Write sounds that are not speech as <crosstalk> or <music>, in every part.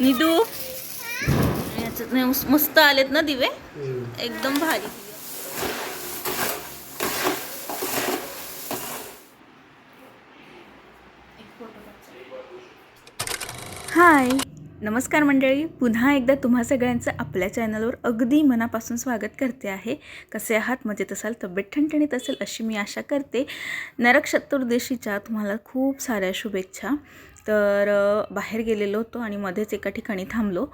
निदू. याच्यात नाही, मस्त- मस्त आलेत ना दिवे? एकदम भारी. हाय. नमस्कार मंडळी पुन्हा एकदा तुम्हा सगळ्यांचं आपल्या चॅनलवर अगदी मनापासून स्वागत करते आहे. कसे आहात? मजेत असाल? तब्येत ठणठणीत असेल अशी मी आशा करते. नरक चतुर्दशीच्या तुम्हाला खूप साऱ्या शुभेच्छा. तर बाहेर गेलेलो होतो आणि मध्येच एका ठिकाणी थांबलो.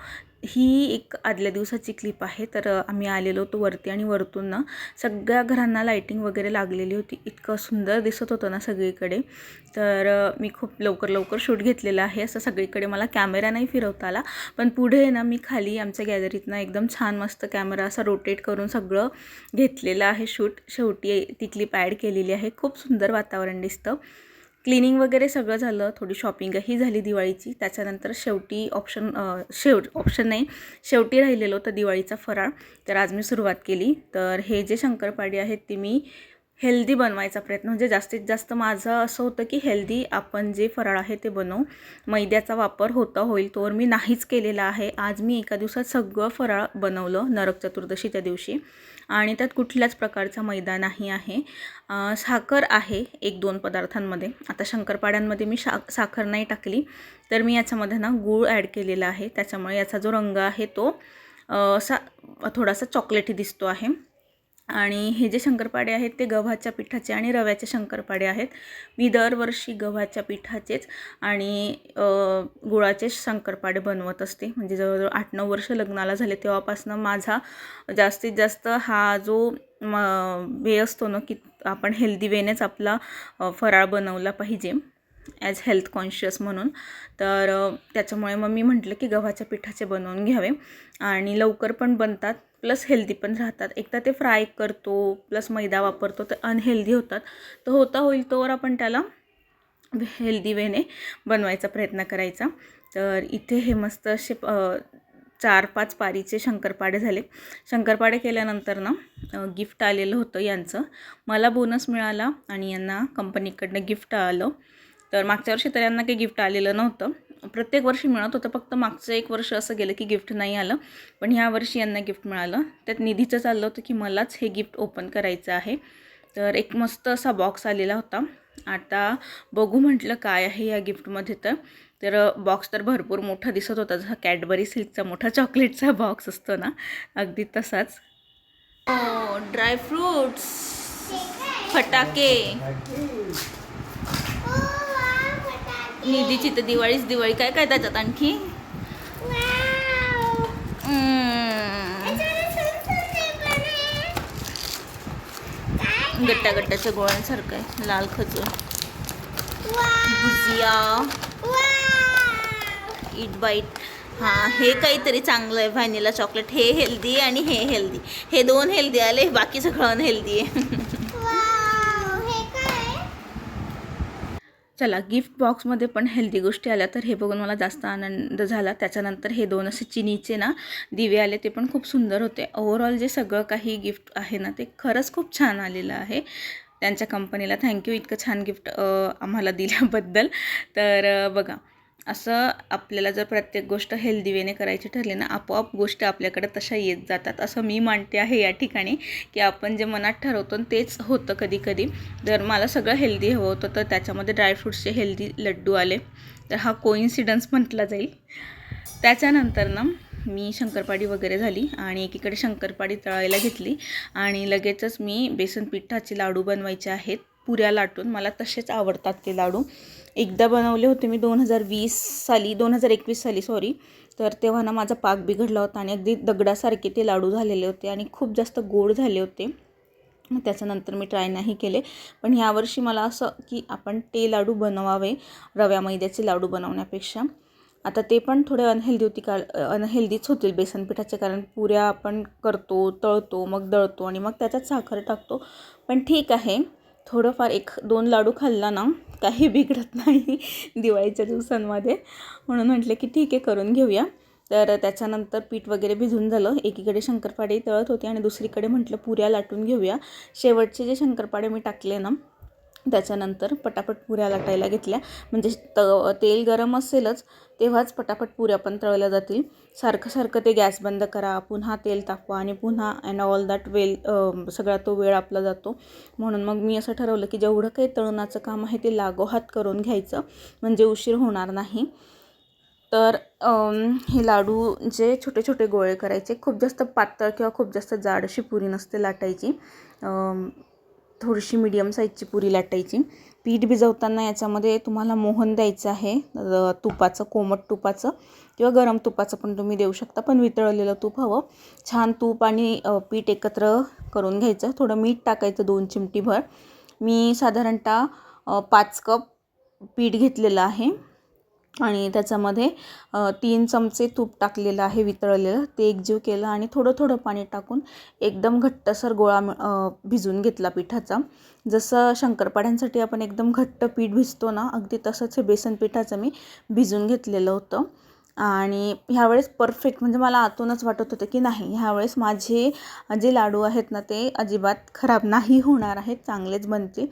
ही एक आदल्या दिवसाची क्लिप आहे. तर आम्ही आलेलो होतो वरती आणि वरतून ना सगळ्या घरांना लाईटिंग वगैरे लागलेली होती. इतकं सुंदर दिसत होतं ना सगळीकडे. तर मी खूप लवकर लवकर शूट घेतलेलं आहे. असं सगळीकडे मला कॅमेरा नाही फिरवता आला पण पुढे ना मी खाली आमच्या गॅलरीतनं एकदम छान मस्त कॅमेरा असा रोटेट करून सगळं घेतलेलं आहे शूट शेवटी ती क्लिप ॲड केलेली आहे. खूप सुंदर वातावरण दिसतं. क्लिनिंग वगैरे सगळं झालं थोडी शॉपिंगही झाली दिवाळीची. त्याच्यानंतर शेवटी ऑप्शन शेव ऑप्शन नाही शेवटी राहिलेलं होतं दिवाळीचा फराळ. तर आज मी सुरुवात केली. तर हे जे शंकरपाडी आहेत ते मी हेल्दी बनवायचा प्रयत्न म्हणजे जास्तीत जास्त माझं असं होतं की हेल्दी आपण जे फराळ आहे ते बनवू. मैद्याचा वापर होता होईल तोवर मी नाहीच केलेला आहे. आज मी एका दिवसात सगळं फराळ बनवलं नरक चतुर्दशीच्या दिवशी. आणि त्यात कुठल्याच प्रकारचा मैदा नाही आहे. साखर आहे एक दोन पदार्थांमध्ये. आता शंकरपाड्यांमध्ये मी शा साखर नाही टाकली तर मी याच्यामध्ये ना गूळ ॲड केलेला आहे. त्याच्यामुळे याचा जो रंग आहे तो असा थोडासा चॉकलेटी दिसतो आहे. आणि हे जे शंकरपाडे आहेत ते गव्हाच्या पिठाचे आणि रव्याचे शंकरपाडे आहेत. मी दरवर्षी गव्हाच्या पिठाचेच आणि गुळाचे शंकरपाडे बनवत असते. म्हणजे जवळजवळ आठ नऊ वर्ष लग्नाला झाले तेव्हापासून माझा जास्तीत जास्त हा जो म वे असतो ना की आपण हेल्दी वेनेच आपला फराळ बनवला पाहिजे ॲज हेल्थ कॉन्शियस म्हणून. तर त्याच्यामुळे मग मी म्हटलं की गव्हाच्या पिठाचे बनवून घ्यावे आणि लवकर पण बनतात. प्लस हेल्दी पण राहतात. एकदा ते फ्राय करतो प्लस मैदा वापरतो तर अनहेल्दी होतात. तर होता होईल तोवर आपण त्याला हेल्दी वेने बनवायचा प्रयत्न करायचा. तर इथे हे मस्त असे चार पाच पारीचे शंकरपाडे झाले. शंकरपाडे केल्यानंतर ना गिफ्ट आलेलं होतं यांचं. मला बोनस मिळाला आणि यांना कंपनीकडनं गिफ्ट आलं. तर मागच्या वर्षी तर यांना काही गिफ्ट आलेलं नव्हतं. प्रत्येक वर्षी मिळत होतं फक्त मागचं एक वर्ष असं गेलं की गिफ्ट नाही आलं. पण ह्या वर्षी यांना गिफ्ट मिळालं. त्यात निधीचं चाललं होतं की मलाच हे गिफ्ट ओपन करायचं आहे. तर एक मस्त असा बॉक्स आलेला होता. आता बघू म्हटलं काय आहे या गिफ्टमध्ये तर. तर बॉक्स तर भरपूर मोठा दिसत होता. जसा कॅडबरी सिल्कचा मोठा चॉकलेटचा बॉक्स असतो ना. अगदी तसाच. ड्रायफ्रूट्स फटाके. निधीची तर दिवाळीच दिवाळी. काय काय त्याच्यात आणखी? गट्टा गट्टाच्या गोळ्यांसारखं आहे लाल खजूर. भुजिया. इट बाईट हां हे काहीतरी चांगलं आहे व्हॅनिला चॉकलेट हे हेल्दी आणि हे हेल्दी हे दोन हेल्दी आले बाकी सगळं अनहेल्दी आहे. <laughs> चला गिफ्ट बॉक्समध्ये पण हेल्दी गोष्टी आल्या तर हे बघून मला जास्त आनंद झाला. त्याच्यानंतर हे दोन असे चिनीचे ना दिवे आले ते पण खूप सुंदर होते. ओव्हरऑल जे सगळं काही गिफ्ट आहे ना ते खरंच खूप छान आलेलं आहे. त्यांच्या कंपनीला थँक्यू इतकं छान गिफ्ट आम्हाला दिल्याबद्दल. तर बघा असं आपल्याला जर प्रत्येक गोष्ट हेल्दी वेने करायची ठरली ना आपोआप गोष्टी आपल्याकडे तशा येत जातात. असं मी मानते आहे या ठिकाणी की आपण जे मनात ठरवतो तेच होतं कधी कधी जर मला सगळं हेल्दी हवं होतं तर त्याच्यामध्ये ड्रायफ्रूट्सचे हेल्दी लड्डू आले. तर हा कोइन्सिडन्स म्हटला जाईल. त्याच्यानंतर ना मी शंकरपाडी वगैरे झाली आणि एकीकडे शंकरपाडी तळायला घेतली. आणि लगेचच मी बेसन पिठाचे लाडू बनवायचे आहेत. पुऱ्या लाटून मला तसेच आवडतात ते लाडू. एकदा बनवले होते मी दोन हजार वीस साली दोन हजार एकवीस साली सॉरी तर तेव्हा ना माझा पाक बिघडला होता आणि अगदी दगडासारखे ते लाडू झालेले होते आणि खूप जास्त गोड झाले होते. त्याच्यानंतर मी ट्राय नाही केले. पण ह्यावर्षी मला असं की आपण ते लाडू बनवावे रव्या मैद्याचे लाडू बनवण्यापेक्षा. आता ते पण थोडे अनहेल्दी होती का अनहेल्दीच होतील बेसनपिठाचे कारण पुऱ्या आपण करतो तळतो मग दळतो आणि मग त्याच्यात साखर टाकतो. पण ठीक आहे. थोडंफार एक दोन लाडू खाल्ला ना काही बिघडत नाही दिवाळीच्या दिवसांमध्ये. म्हणून म्हटलं की ठीक आहे करून घेऊया. तर त्याच्यानंतर पीठ वगैरे भिजून झालं. एकीकडे शंकरपाडे तळत होते आणि दुसरीकडे म्हटलं पुऱ्या लाटून घेऊया. शेवटचे जे शंकरपाडे मी टाकले ना त्याच्यानंतर पटापट पुऱ्या लाटायला घेतल्या. म्हणजे त तेल गरम असेलच तेव्हाच पटापट पुऱ्या पण तळल्या जातील. सारखं सारखं ते गॅस बंद करा पुन्हा तेल तापवा आणि पुन्हा अँड ऑल दॅट वेल सगळा तो वेळ आपला जातो. म्हणून मग मी असं ठरवलं की जेवढं काही तळणाचं काम आहे ते लागोहात करून घ्यायचं म्हणजे उशीर होणार नाही. तर हे लाडू जे छोटे छोटे गोळे करायचे खूप जास्त पातळ किंवा खूप जास्त जाड अशी पुरी नसते लाटायची. थोडीशी मिडियम साईजची पुरी लाटायची. पीठ भिजवताना याच्यामध्ये तुम्हाला मोहन द्यायचं आहे तुपाचं कोमट तुपाचं किंवा गरम तुपाचं पण तुम्ही देऊ शकता पण वितळलेलं तूप हवं. छान तूप आणि पीठ एकत्र करून घ्यायचं. थोडं मीठ टाकायचं दोन चिमटीभर. मी साधारणतः पाच कप पीठ घेतलेलं आहे. आणि त्याच्यामध्ये तीन चमचे तूप टाकलेलं आहे वितळलेलं. ते एकजीव केलं आणि थोडं थोडं पाणी टाकून एकदम घट्टसर गोळा भिजून घेतला पिठाचा. जसं शंकरपाड्यांसाठी आपण एकदम घट्ट पीठ भिजतो ना अगदी तसंच हे बेसन पिठाचं मी भिजून घेतलेलं होतं. आणि ह्यावेळेस परफेक्ट म्हणजे मला आतूनच वाटत होतं की नाही ह्यावेळेस माझे जे लाडू आहेत ना ते अजिबात खराब नाही होणार आहेत चांगलेच बनतील.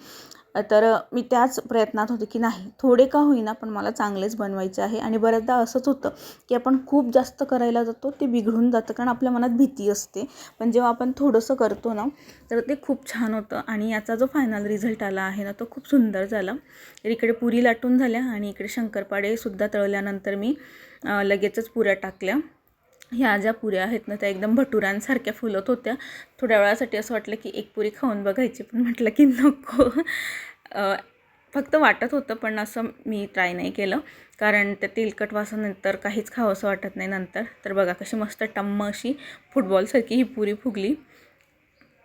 तर मी त्याच प्रयत्नात होते की नाही थोडे का होईना पण मला चांगलेच बनवायचे आहे. आणि बऱ्याचदा असंच होतं की आपण खूप जास्त करायला जातो ते बिघडून जातं कारण आपल्या मनात भीती असते. पण जेव्हा आपण थोडंसं करतो ना तर ते खूप छान होतं. आणि याचा जो फायनल रिझल्ट आला आहे ना तो खूप सुंदर झाला. तर इकडे पुरी लाटून झाल्या आणि इकडे शंकरपाडेसुद्धा तळल्यानंतर मी लगेचच पुऱ्या टाकल्या. ह्या ज्या पुऱ्या आहेत ना त्या एकदम भटुरांसारख्या फुलत होत्या. थोड्या वेळासाठी असं वाटलं की एक पुरी खाऊन बघायची पण म्हटलं की नको. फक्त वाटत होतं पण असं मी ट्राय नाही केलं. कारण त्या तेलकट वासानंतर काहीच खावं असं वाटत नाही नंतर. तर बघा कशी मस्त टम्म अशी फुटबॉलसारखी ही पुरी फुगली.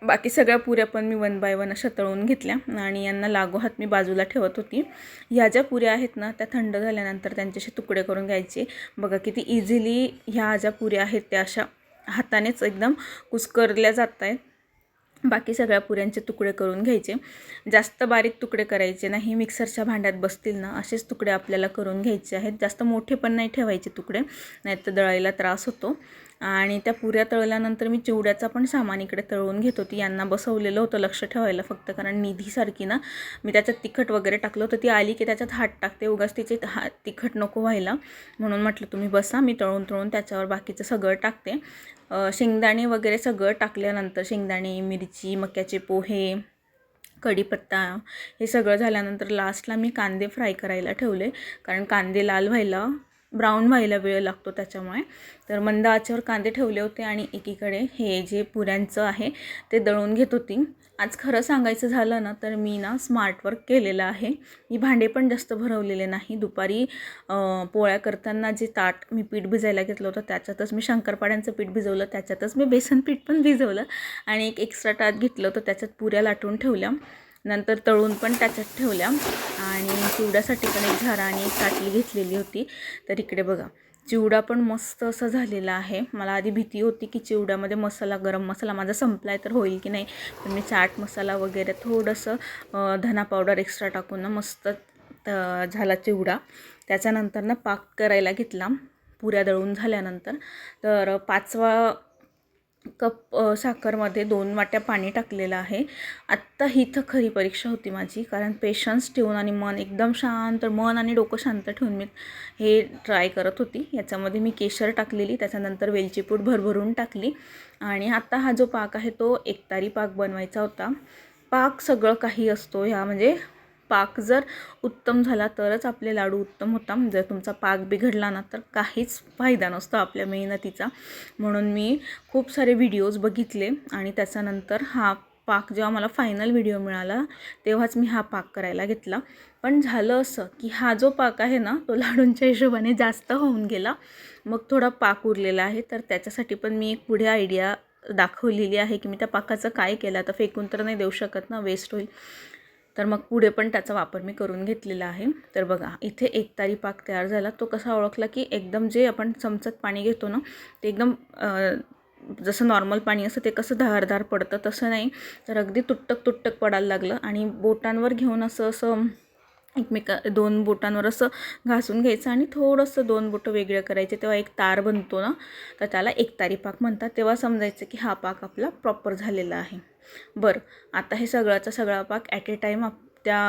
बाकी सगळ्या पुऱ्या पण मी वन बाय वन अशा तळून घेतल्या आणि यांना लागोहात मी बाजूला ठेवत होती. ह्या ज्या पुऱ्या आहेत ना त्या थंड झाल्यानंतर त्यांच्याशी तुकडे करून घ्यायचे. बघा किती इझिली ह्या ज्या पुऱ्या आहेत त्या अशा हातानेच एकदम कुस्करल्या जात आहेत बाकी सगळ्या पुऱ्यांचे तुकडे करून घ्यायचे. जास्त बारीक तुकडे करायचे नाही मिक्सरच्या भांड्यात बसतील ना असेच तुकडे आपल्याला करून घ्यायचे आहेत. जास्त मोठे पण नाही ठेवायचे तुकडे नाही तर दळायला त्रास होतो. आणि त्या पुऱ्या तळल्यानंतर मी चिवड्याचा पण सामान इकडे तळून घेत होती. यांना बसवलेलं होतं लक्ष ठेवायला फक्त कारण निधीसारखी ना. मी त्याच्यात तिखट वगैरे टाकलं होतं. ती आली की त्याच्यात हात टाकते. उगाच तिचे हा तिखट नको व्हायला. म्हणून म्हटलं तुम्ही बसा मी तळून तळून त्याच्यावर बाकीचं सगळं टाकते. शेंगदाणे वगैरे सगळं टाकल्यानंतर शेंगदाणे मिरची मक्याचे पोहे कढीपत्ता हे सगळं झाल्यानंतर लास्टला मी कांदे फ्राय करायला ठेवले. कारण कांदे लाल व्हायला ब्राऊन व्हायला वेळ लागतो त्याच्यामुळे. तर मंद आचेवर कांदे ठेवले होते आणि एकीकडे हे जे पुऱ्यांचं आहे ते दळून घेत होती. आज खरं सांगायचं झालं ना तर मी ना स्मार्ट वर्क केलेलं आहे. मी भांडे पण जास्त भरवलेले नाही. दुपारी पोळ्या करताना जे ताट मी पीठ भिजायला घेतलं होतं त्याच्यातच मी शंकरपाड्यांचं पीठ भिजवलं त्याच्यातच मी बेसन पीठ पण भिजवलं आणि एक एक्स्ट्रा ताट घेतलं होतं त्याच्यात पुऱ्या लाटून ठेवल्या. नंतर तळून पण त्याच्यात ठेवल्या. आणि चिवड्यासाठी पण एक झारा आणि एक ताटली घेतलेली होती. तर इकडे बघा चिवडा पण मस्त असा झालेला आहे. मला आधी भीती होती की चिवड्यामध्ये मसाला गरम मसाला माझा संपला आहे तर होईल की नाही. पण मी चाट मसाला वगैरे थोडंसं धना पावडर एक्स्ट्रा टाकून ना मस्त झाला चिवडा. त्याच्यानंतर ना पाक करायला घेतला. पुऱ्या दळून झाल्यानंतर. तर पाचवा कप साखरमध्ये दोन वाट्या पाणी टाकलेलं आहे. आत्ता ही खरी परीक्षा होती माझी कारण पेशन्स ठेवून आणि मन एकदम शांत मन आणि डोकं शांत ठेवून मी हे ट्राय करत होती. याच्यामध्ये मी केशर टाकलेली त्याच्यानंतर वेलची पूड भरभरून टाकली आणि आत्ता हा जो पाक आहे तो एकतारी पाक बनवायचा होता. पाक सगळं काही असतो ह्या म्हणजे पाक जर उत्तम झाला तरच आपले लाडू उत्तम होता. जर तुमचा पाक बिघडला ना तर काहीच फायदा नसतो आपल्या मेहनतीचा. म्हणून मी खूप सारे व्हिडिओज बघितले आणि त्याच्यानंतर हा पाक जेव्हा मला फायनल व्हिडिओ मिळाला तेव्हाच मी हा पाक करायला घेतला. पण झालं असं की हा जो पाक आहे ना तो लाडूंच्या हिशोबाने जास्त होऊन गेला. मग थोडा पाक उरलेला आहे. तर त्याच्यासाठी पण मी एक पुढे आयडिया दाखवलेली आहे की मी त्या पाकाचं काय केलं. आता फेकून तर नाही देऊ शकत ना वेस्ट होईल. तर मग पुढे पण त्याचा वापर मी करून घेतलेला आहे. तर बघा इथे एक तारी पाक तयार झाला. तो कसा ओळखला की एकदम जे आपण चमचत पाणी घेतो ना ते एकदम जसं नॉर्मल पाणी असतं ते कसं धारधार पडतं तसं नाही. तर अगदी तुटक तुटक पडायला लागलं आणि बोटांवर घेऊन असं असं एकमेका दोन बोटांवर असं घासून घ्यायचं आणि थोडंसं दोन बोटं वेगळं करायचे. तेव्हा एक तार बनतो ना तर त्याला एकतारी पाक म्हणतात. तेव्हा समजायचं की हा पाक आपला प्रॉपर झालेला आहे. बरं आता हे सगळ्याचा सगळा पाक ॲट ए टाईम आप त्या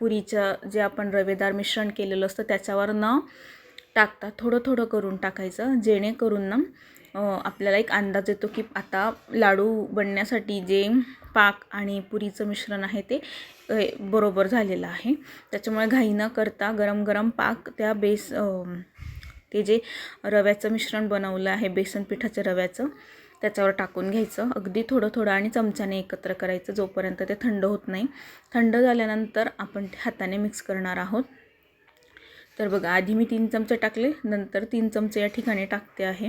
पुरीचं जे आपण रवेदार मिश्रण केलेलं असतं त्याच्यावर न टाकता थोडं थोडं करून टाकायचं जेणेकरून ना आपल्याला एक अंदाज येतो की आता लाडू बनण्यासाठी जे पाक आणि पुरीचं मिश्रण आहे ते बरोबर झालेलं आहे. त्याच्यामुळे घाई न करता गरम गरम पाक त्या बेस ते जे रव्याचं मिश्रण बनवलं आहे बेसन पिठाचं रव्याचं त्याच्यावर टाकून घ्यायचं. अगदी थोडं थोडं आणि चमच्याने एकत्र करायचं जोपर्यंत ते थंड होत नाही. थंड झाल्यानंतर आपण ते हाताने मिक्स करणार आहोत. तर बघा आधी मी तीन चमचे टाकले नंतर तीन चमचे या ठिकाणी टाकते आहे.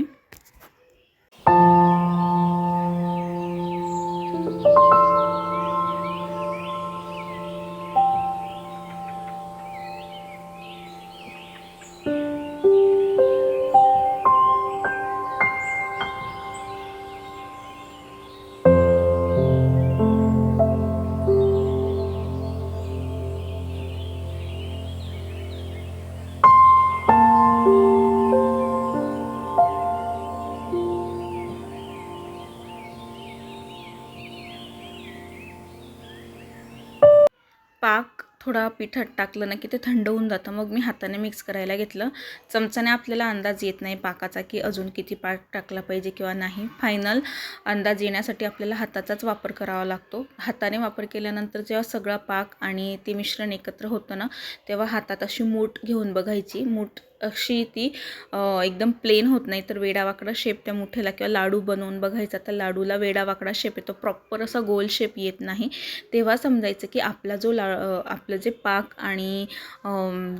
थोडा पिठात टाकलं ना की ते थंड होऊन जातं. मग मी हाताने मिक्स करायला घेतलं. चमच्याने आपल्याला अंदाज येत नाही पाकाचा की अजून किती पाक टाकला पाहिजे किंवा नाही. फायनल अंदाज येण्यासाठी आपल्याला हाताचाच वापर करावा लागतो. हाताने वापर केल्यानंतर जेव्हा सगळा पाक आणि ते मिश्रण एकत्र होतं ना तेव्हा हातात अशी मूठ घेऊन बघायची. मूठ अशी ती एकदम प्लेन होत नाही. तर वेडावाकडा शेप त्या मुठेला किंवा लाडू बनवून बघायचा तर लाडूला वेडावाकडा शेप येतो. प्रॉपर असा गोल शेप येत नाही. तेव्हा समजायचं की आपला जो ला आपलं जे पाक आणि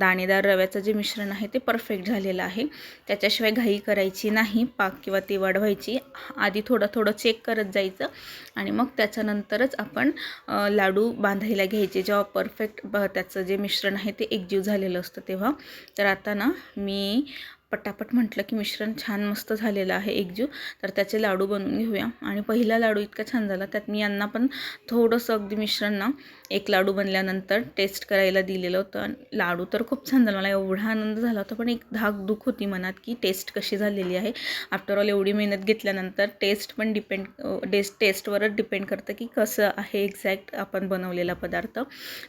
दाणेदार रव्याचं जे मिश्रण आहे ते परफेक्ट झालेलं आहे. त्याच्याशिवाय घाई करायची नाही. पाक किंवा ती वाढवायची. आधी थोडं थोडं चेक करत जायचं. आणि मग त्याच्यानंतरच आपण लाडू बांधायला घ्यायचे. जेव्हा परफेक्ट ब त्याचं जे मिश्रण आहे ते एकजीव झालेलं असतं तेव्हा. तर आता ना मी पटापट म्हटलं की मिश्रण छान मस्त झालेलं आहे एकजीव तर त्याचे लाडू बनवून घेऊया. आणि पहिला लाडू इतका छान झाला त्यात मी यांना पण थोडंसं अगदी मिश्रण ना एक लाडू बनल्यानंतर टेस्ट करायला दिलेलं होतं. लाडू तर खूप छान झाला. मला एवढा आनंद झाला होता. पण एक धाक दुख होती मनात की टेस्ट कशी झालेली आहे. आफ्टर ऑल एवढी मेहनत घेतल्यानंतर टेस्ट पण डिपेंड टेस्ट टेस्टवरच डिपेंड करतं की कसं आहे एक्झॅक्ट आपण बनवलेला पदार्थ.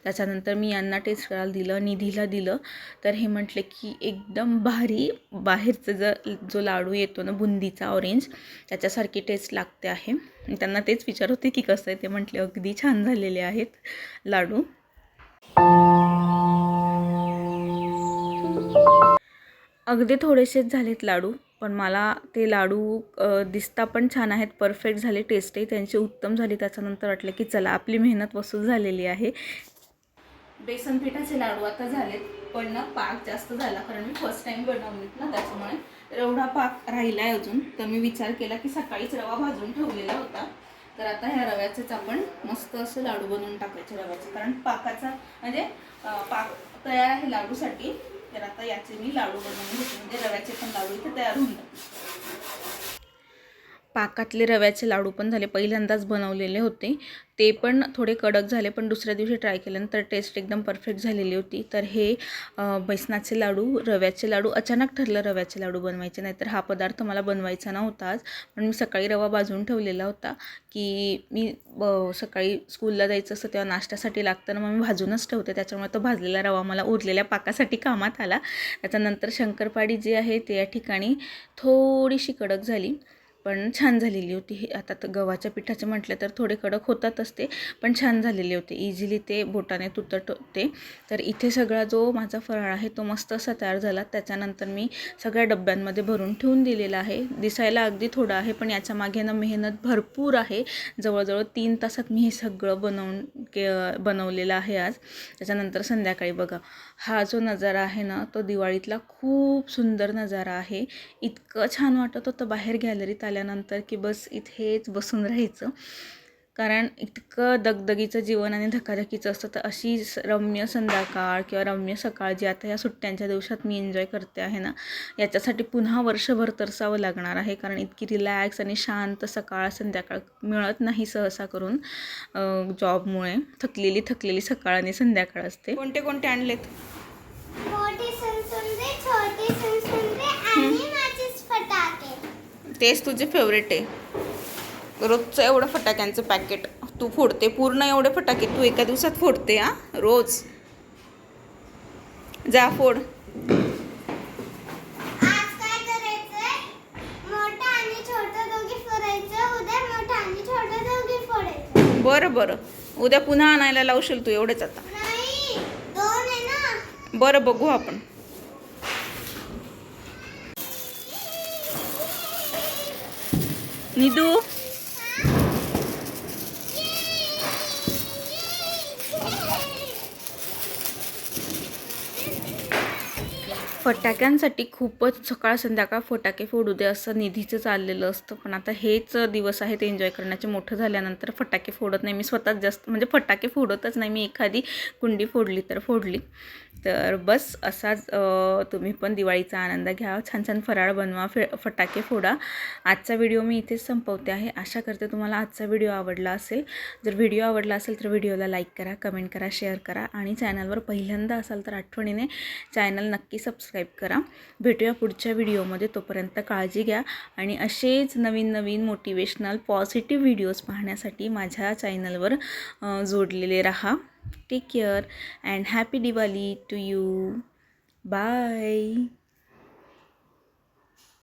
त्याच्यानंतर मी यांना टेस्ट करायला दिलं निधीला दिलं. तर हे म्हटले की एकदम भारी बाहेरचं जर जो लाडू येतो ना बुंदीचा ऑरेंज त्याच्यासारखी टेस्ट लागते आहे. त्यांना तेच विचार होते की कसं आहे ते म्हटले अगदी छान झालेले आहेत लाडू. अगदी थोडेसेच झालेत लाडू पण मला ते लाडू दिसता पण छान आहेत परफेक्ट झाले टेस्टही त्यांची उत्तम झाली. त्याच्यानंतर वाटलं की चला आपली मेहनत वसूल झालेली आहे. बेसन पिठाचे लाडू आता झालेत पण ना पाक जास्त झाला कारण मी फर्स्ट टाइम बनवलेत ना त्याच्यामुळे. एवढा पाक राहिला आहे अजून तर मी विचार केला की सकाळीच रवा भाजून ठेवलेला होता. तर आता ह्या रव्याचेच आपण मस्त असं लाडू बनवून टाकायचे रव्याचं. कारण पाकाचा म्हणजे पाक तयार आहे लाडूसाठी तर आता याचे मी लाडू बनवून घेते. म्हणजे रव्याचे पण लाडू इथे तयार होऊन जातील. पाकातले रव्याचे लाडू पण झाले पहिल्यांदाच बनवलेले होते. ते पण थोडे कडक झाले पण दुसऱ्या दिवशी ट्राय केल्यानंतर टेस्ट एकदम परफेक्ट झालेली होती. तर हे बेसनाचे लाडू रव्याचे लाडू अचानक ठरलं रव्याचे लाडू बनवायचे नाहीतर हा पदार्थ मला बनवायचा नव्हताच पण मी सकाळी रवा भाजून ठेवलेला होता की मी ब सकाळी स्कूलला जायचं असतं तेव्हा नाश्त्यासाठी लागतं ना मग मी भाजूनच ठेवते. त्याच्यामुळे तो भाजलेला रवा मला उरलेल्या पाकासाठी कामात आला. त्याच्यानंतर शंकरपाडी जी आहे ते या ठिकाणी थोडीशी कडक झाली. पण छान झालेली होती. ही आता तर गव्हाच्या पिठाचे म्हटलं तर थोडे कडक होतातच ते पण छान झालेले होते. इझिली ते बोटाने तुटत होते तर इथे सगळा जो माझा फराळ आहे तो मस्त असा तयार झाला. त्याच्यानंतर मी सगळ्या डब्यांमध्ये भरून ठेवून दिलेला आहे. दिसायला अगदी थोडं आहे पण याच्या मागे ना मेहनत भरपूर आहे. जवळजवळ तीन तासात मी हे सगळं बनवून के बनवलेलं आहे आज. त्याच्यानंतर संध्याकाळी बघा. हा जो नजारा आहे ना तो दिवाळीतला खूप सुंदर नजारा आहे. इतकं छान वाटत होतं बाहेर गॅलरीत आल्यानंतर की बस इथेच बसून राहायचं. कारण इतकं दगदगीचं जीवन आणि धकाधकीचं असतं. तर अशी रम्य संध्याकाळ किंवा रम्य सकाळ जी आता या सुट्ट्यांच्या दिवसात मी एन्जॉय करते आहे ना याच्यासाठी पुन्हा वर्षभर तरसावं लागणार आहे. कारण इतकी रिलॅक्स आणि शांत सकाळ संध्याकाळ मिळत नाही सहसा करून जॉबमुळे थकलेली थकलेली सकाळ आणि संध्याकाळ असते. कोणते कोणते आणलेत मोठी सुनसुंदरी छोटी सुनसुंदरी आणि माझेच फटाके तेच तुझे फेवरेट आहे. रोजचं एवढं फटाक्यांचं पॅकेट तू फोडते पूर्ण एवढे फटाके तू एका दिवसात फोडते हा? रोज. जा फोड. बरं बरं. उद्या पुन्हा आणायला लावशील तू एवढेच आता. बरं बघू आपण. निदू? फटाक्यांसाठी खूपच सकाळ संध्याकाळ फटाके फोडू दे असं निधीचं चाललेलं असतं. पण आता हेच दिवस आहेत एन्जॉय करण्याचे. मोठं झाल्यानंतर फटाके फोडत नाही. मी स्वतःच जास्त म्हणजे फटाके फोडतच नाही. मी एखादी कुंडी फोडली तर फोडली. तर बस असाच तुम्ही पण दिवाळीचा आनंद घ्या. छान छान फराळ बनवा फे फटाके फोडा. आजचा व्हिडिओ मी इथेच संपवते आहे. आशा करते तुम्हाला आजचा व्हिडिओ आवडला असेल. जर व्हिडिओ आवडला असेल तर व्हिडिओला लाईक करा कमेंट करा शेअर करा आणि चॅनलवर पहिल्यांदा असाल तर आठवणीने चॅनल नक्की सबस्क्राईब करा. भेटूया पुढच्या व्हिडिओमध्ये. तोपर्यंत काळजी घ्या आणि असेच नवीन नवीन मोटिवेशनल पॉझिटिव्ह व्हिडिओज पाहण्यासाठी माझ्या चॅनलवर जोडलेले राहा. Take care and happy Diwali to you. Bye.